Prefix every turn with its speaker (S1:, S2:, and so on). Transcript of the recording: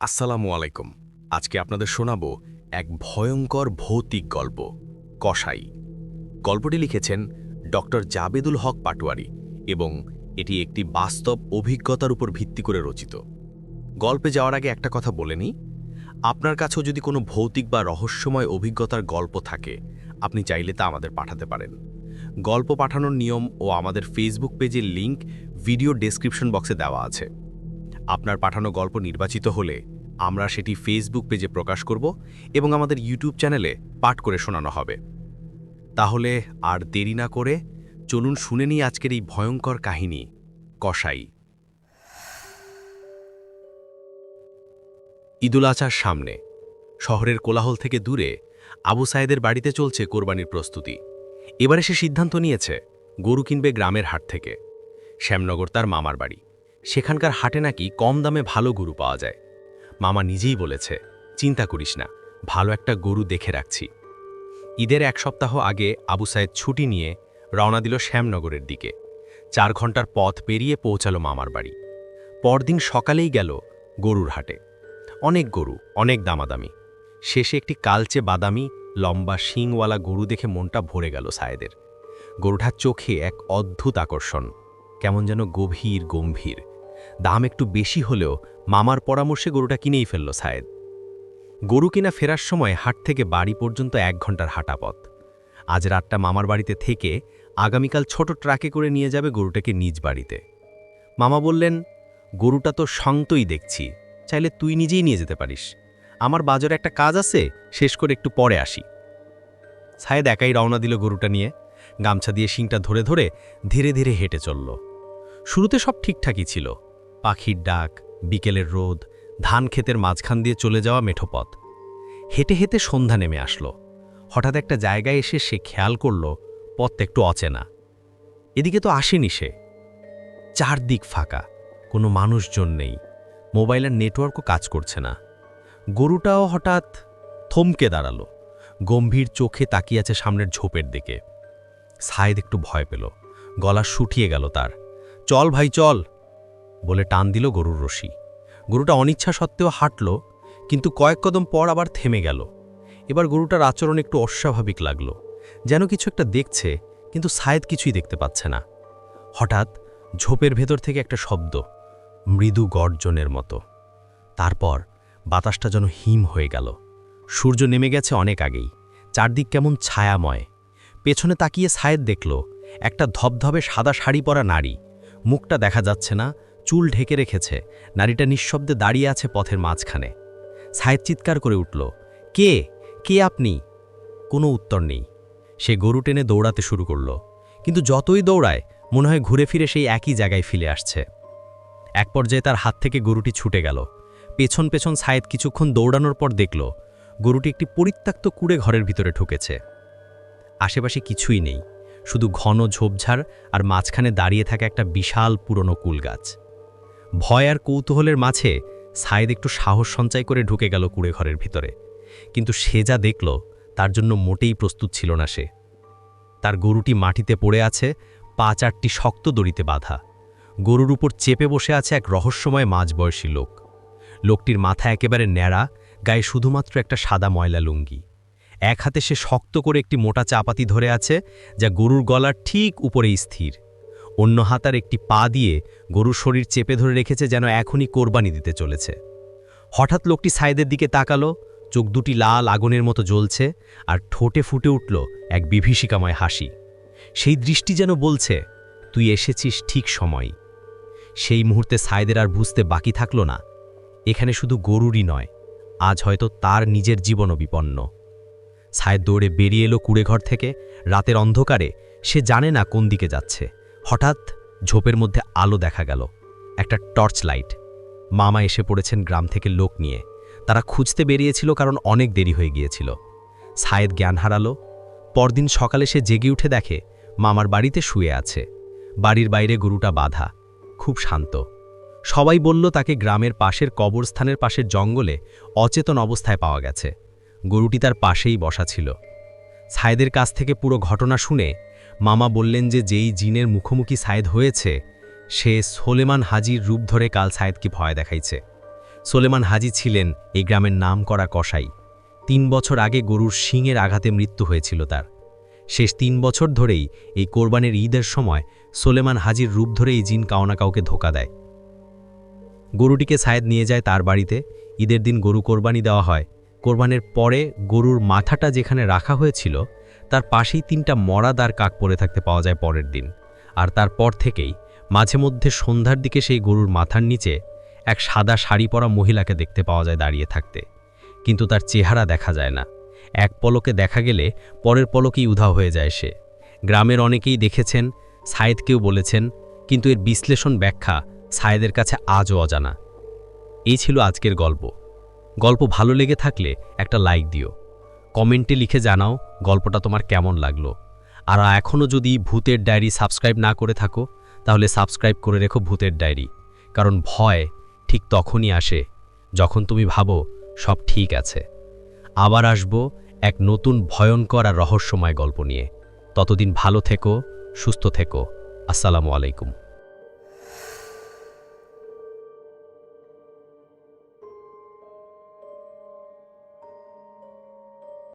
S1: আসসালামু আলাইকুম। আজকে আপনাদের শোনাবো এক ভয়ঙ্কর ভৌতিক গল্প, কসাই। গল্পটি লিখেছেন ডক্টর জাবেদুল হক পাটোয়ারি এবং এটি একটি বাস্তব অভিজ্ঞতার উপর ভিত্তি করে রচিত। গল্পে যাওয়ার আগে একটা কথা বলে নিই। আপনার কাছেও যদি কোনো ভৌতিক বা রহস্যময় অভিজ্ঞতার গল্প থাকে, আপনি চাইলে তা আমাদের পাঠাতে পারেন। গল্প পাঠানোর নিয়ম ও আমাদের ফেসবুক পেজের লিংক ভিডিও ডেসক্রিপশন বক্সে দেওয়া আছে। আপনার পাঠানো গল্প নির্বাচিত হলে আমরা সেটি ফেসবুক পেজে প্রকাশ করব এবং আমাদের ইউটিউব চ্যানেলে পাঠ করে শোনানো হবে। তাহলে আর দেরি না করে চলুন শুনে নিই আজকের এই ভয়ঙ্কর কাহিনী, কসাই। ঈদুল আচার সামনে, শহরের কোলাহল থেকে দূরে আবু সায়েদের বাড়িতে চলছে কোরবানির প্রস্তুতি। এবারে সে সিদ্ধান্ত নিয়েছে, গরু কিনবে গ্রামের হাট থেকে। শ্যামনগর তার মামার বাড়ি। সেখানকার হাটে নাকি কম দামে ভালো গরু পাওয়া যায়। মামা নিজেই বলেছে, চিন্তা করিস না, ভালো একটা গরু দেখে রাখছি। ঈদের এক সপ্তাহ আগে আবু সায়েদ ছুটি নিয়ে রওনা দিল শ্যামনগরের দিকে। চার ঘণ্টার পথ পেরিয়ে পৌঁছালো মামার বাড়ি। পরদিন সকালেই গেল গরুর হাটে। অনেক গরু, অনেক দামাদামি। শেষে একটি কালচে বাদামি, লম্বা শিংওয়ালা গরু দেখে মনটা ভরে গেল সায়েদের। গরুটার চোখে এক অদ্ভুত আকর্ষণ, কেমন যেন গভীর, গম্ভীর। দাম একটু বেশি হলেও মামার পরামর্শে গরুটা কিনেই ফেলল সায়েদ। গরু কিনা ফেরার সময় হাট থেকে বাড়ি পর্যন্ত এক ঘণ্টার হাঁটা পথ আজ রাতটা মামার বাড়িতে থেকে আগামীকাল ছোট ট্রাকে করে নিয়ে যাবে গরুটাকে নিজ বাড়িতে। মামা বললেন, গরুটা তো শান্তই দেখছি, চাইলে তুই নিজেই নিয়ে যেতে পারিস। আমার বাজারে একটা কাজ আছে, শেষ করে একটু পরে আসি। সায়েদ একাই রওনা দিল গরুটা নিয়ে, গামছা দিয়ে শিংটা ধরে ধরে ধীরে ধীরে হেঁটে চলল। শুরুতে সব ঠিকঠাকই ছিল পাখির ডাক, বিকেলের রোদ, ধান ক্ষেতের মাঝখান দিয়ে চলে যাওয়া মেঠোপথ। হেঁটে হেঁটে সন্ধ্যা নেমে আসলো। হঠাৎ একটা জায়গায় এসে সে খেয়াল করল পথ একটু অচেনা। এদিকে তো আসেনি সে। চারদিক ফাঁকা, কোনো মানুষজন নেই। মোবাইলের নেটওয়ার্কও কাজ করছে না। গরুটাও হঠাৎ থমকে দাঁড়াল। গম্ভীর চোখে তাকিয়ে আছে সামনের ঝোপের দিকে। সায়েদ একটু ভয় পেল। গলা শুটিয়ে গেল তার। চল ভাই, চল। বলে টান দিল গরুর রশি। গরুটা অনিচ্ছা সত্ত্বেও হাঁটল, কিন্তু কয়েক কদম পর আবার থেমে গেল। এবার গরুটার আচরণ একটু অস্বাভাবিক লাগল। যেন কিছু একটা দেখছে, কিন্তু সায়েদ কিছুই দেখতে পাচ্ছে না। হঠাৎ ঝোপের ভেতর থেকে একটা শব্দ, মৃদু গর্জনের মতো। তারপর বাতাসটা যেন হিম হয়ে গেল। সূর্য নেমে গেছে অনেক আগেই। চারদিক কেমন ছায়াময়। পেছনে তাকিয়ে সায়েদ দেখল, একটা ধবধবে সাদা শাড়ি পরা নারী। মুখটা দেখা যাচ্ছে না চুল ঢেকে রেখেছে, নারীটা নিঃশব্দে দাঁড়িয়ে আছে পথের মাঝখানে। সায়েদ চিৎকার করে উঠল, কে? কে আপনি? কোনো উত্তর নেই। সে গরু টেনে দৌড়াতে শুরু করল, কিন্তু যতই দৌড়ায়, মনে হয় ঘুরে ফিরে সেই একই জায়গায় ফিরে আসছে। এক পর্যায়ে তার হাত থেকে গরুটি ছুটে গেল। পেছন পেছন সায়েদ কিছুক্ষণ দৌড়ানোর পর দেখল, গরুটি একটি পরিত্যক্ত কুড়ে ঘরের ভিতরে ঢুকেছে। আশেপাশে কিছুই নেই, শুধু ঘন ঝোপঝাড় আর মাঝখানে দাঁড়িয়ে থাকা একটা বিশাল পুরনো কুল গাছ ভয় আর কৌতূহলের মাঝে সায়েদ একটু সাহস সঞ্চয় করে ঢুকে গেল কুড়ে ঘরের ভিতরে। কিন্তু সে যা দেখল, তার জন্য মোটেই প্রস্তুত ছিল না সে। তার গরুটি মাটিতে পড়ে আছে, পা চারটি শক্ত দড়িতে বাঁধা। গরুর উপর চেপে বসে আছে এক রহস্যময় মাঝবয়সী লোক। লোকটির মাথা একেবারে ন্যাড়া, গায়ে শুধুমাত্র একটা সাদা ময়লা লুঙ্গি। এক হাতে সে শক্ত করে একটি মোটা চাপাতি ধরে আছে, যা গরুর গলার ঠিক উপরেই স্থির। অন্য হাতার একটি পা দিয়ে গরুর শরীর চেপে ধরে রেখেছে যেন এখনই কোরবানি দিতে চলেছে। হঠাৎ লোকটি সাইদের দিকে তাকালো, চোখ দুটি লাল আগুনের মতো জ্বলছে আর ঠোঁটে ফুটে উঠল এক বিভীষিকাময় হাসি। সেই দৃষ্টি যেন বলছে, তুই এসেছিস ঠিক সময়। সেই মুহূর্তে সাইদের আর বুঝতে বাকি থাকল না, এখানে শুধু গরুরই নয়, আজ হয়তো তার নিজের জীবনও বিপন্ন। সায়েদ দৌড়ে বেরিয়ে এলো কুড়েঘর থেকে, রাতের অন্ধকারে, সে জানে না কোন দিকে যাচ্ছে। হঠাৎ ঝোপের মধ্যে আলো দেখা গেল, একটা টর্চ লাইট মামা এসে পড়েছেন গ্রাম থেকে লোক নিয়ে। তারা খুঁজতে বেরিয়েছিল কারণ অনেক দেরি হয়ে গিয়েছিল। সায়েদ জ্ঞান হারালো। পরদিন সকালে সে জেগে উঠে দেখে মামার বাড়িতে শুয়ে আছে। বাড়ির বাইরে গরুটা বাধা, খুব শান্ত। সবাই বলল তাকে গ্রামের পাশের কবরস্থানের পাশের জঙ্গলে অচেতন অবস্থায় পাওয়া গেছে। গরুটি তার পাশেই বসা ছিল। সায়েদের কাছ থেকে পুরো ঘটনা শুনে মামা বললেন যে যেই জিনের মুখোমুখি সায়েদ হয়েছে, সে সোলেমান হাজির রূপ ধরে কাল সায়েদকে ভয় দেখাইছে।
S2: সোলেমান হাজি ছিলেন এই গ্রামের নাম করা কসাই। তিন বছর আগে গরুর শিংয়ের আঘাতে মৃত্যু হয়েছিল তার। শেষ তিন বছর ধরেই এই কোরবানের ঈদের সময় সোলেমান হাজির রূপ ধরে এই জিন কাউনা কাউকে ধোকা দেয়। গরুটিকে সায়েদ নিয়ে যায় তার বাড়িতে। ঈদের দিন গরু কোরবানি দেওয়া হয়। কোরবানের পরে গরুর মাথাটা যেখানে রাখা হয়েছিল তার পাশেই তিনটা মরা মরাদার কাক পড়ে থাকতে পাওয়া যায় পরের দিন। আর তারপর থেকেই মাঝে মধ্যে সন্ধ্যার দিকে সেই গরুর মাথার নিচে এক সাদা শাড়ি পরা মহিলাকে দেখতে পাওয়া যায় দাঁড়িয়ে থাকতে। কিন্তু তার চেহারা দেখা যায় না। এক পলকে দেখা গেলে পরের পলকেই উধাও হয়ে যায় সে। গ্রামের অনেকেই দেখেছেন, সায়েদকেও বলেছেন, কিন্তু এর বিশ্লেষণ ব্যাখ্যা সায়েদের কাছে আজও অজানা। এই ছিল আজকের গল্প। গল্প ভালো লেগে থাকলে একটা লাইক দিও। কমেন্টে লিখে জানাও গল্পটা তোমার কেমন লাগল। আর এখনও যদি ভূতের ডায়েরি সাবস্ক্রাইব না করে থাকো, তাহলে সাবস্ক্রাইব করে রেখো ভূতের ডায়েরি। কারণ ভয় ঠিক তখনই আসে যখন তুমি ভাবো সব ঠিক আছে। আবার আসব এক নতুন ভয়ঙ্কর আর রহস্যময় গল্প নিয়ে। ততদিন ভালো থেকো, সুস্থ থেকো। আসসালামু আলাইকুম।